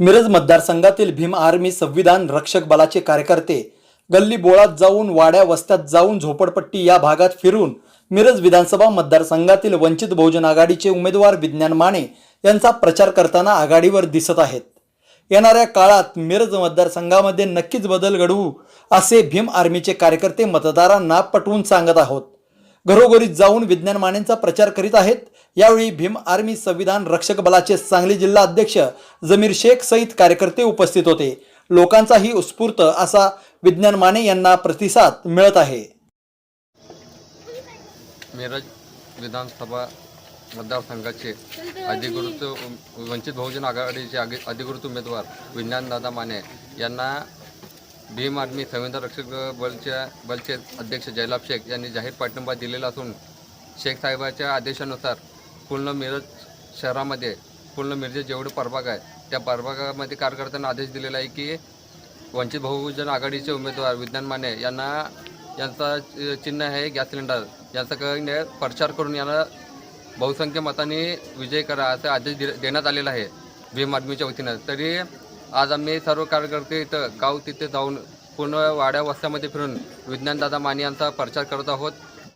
मिरज मतदारसंघातील भीम आर्मी संविधान रक्षक बलाचे कार्यकर्ते गल्ली बोळात जाऊन वाड्या वस्त्यात जाऊन झोपडपट्टी या भागात फिरून मिरज विधानसभा मतदारसंघातील वंचित बहुजन आघाडीचे उमेदवार विज्ञान माने यांचा प्रचार करताना आघाडीवर दिसत आहेत. येणाऱ्या काळात मिरज मतदारसंघामध्ये नक्कीच बदल घडवू असे भीम आर्मीचे कार्यकर्ते मतदारांना पटवून सांगत आहोत. घरोघरी जाऊन विज्ञान मानेंचा प्रचार करीत आहेत. यावेळी भीम आर्मी संविधान रक्षक बलाचे सांगली जिल्हा अध्यक्ष जमीर शेख सहित कार्यकर्ते उपस्थित होते. लोकांचाही उत्स्फूर्त असा विज्ञान माने यांना प्रतिसाद मिळत आहे. मिरज विधानसभा मतदारसंघाचे अधिकृत वंचित बहुजन आघाडीचे अधिकृत उमेदवार विज्ञानदादा माने यांना भीम आर्मी संविधान रक्षक बलच्या बलचे अध्यक्ष जयलाभ शेख यांनी जाहीर पाठिंबा दिलेला असून शेख साहेबाच्या आदेशानुसार पूर्ण मिरज शहरामध्ये पूर्ण मिरजेत जेवढे प्रभाग आहे त्या प्रभागामध्ये कार्यकर्त्यांना आदेश दिलेला आहे की वंचित बहुजन आघाडीचे उमेदवार विज्ञान माने यांना यांचा चिन्ह आहे गॅस सिलेंडर. यांचा कडे प्रचार करून यांना बहुसंख्य मतांनी विजय करा असा आदेश दे देण्यात आलेला आहे. भीम आर्मीच्या वतीनं. तरी आज आम्ही सर्व कार्यकर्ते इथं गाव तिथे जाऊन पूर्ण वाड्या वस्त्यामध्ये फिरून विज्ञानदादा माने यांचा प्रचार करत आहोत.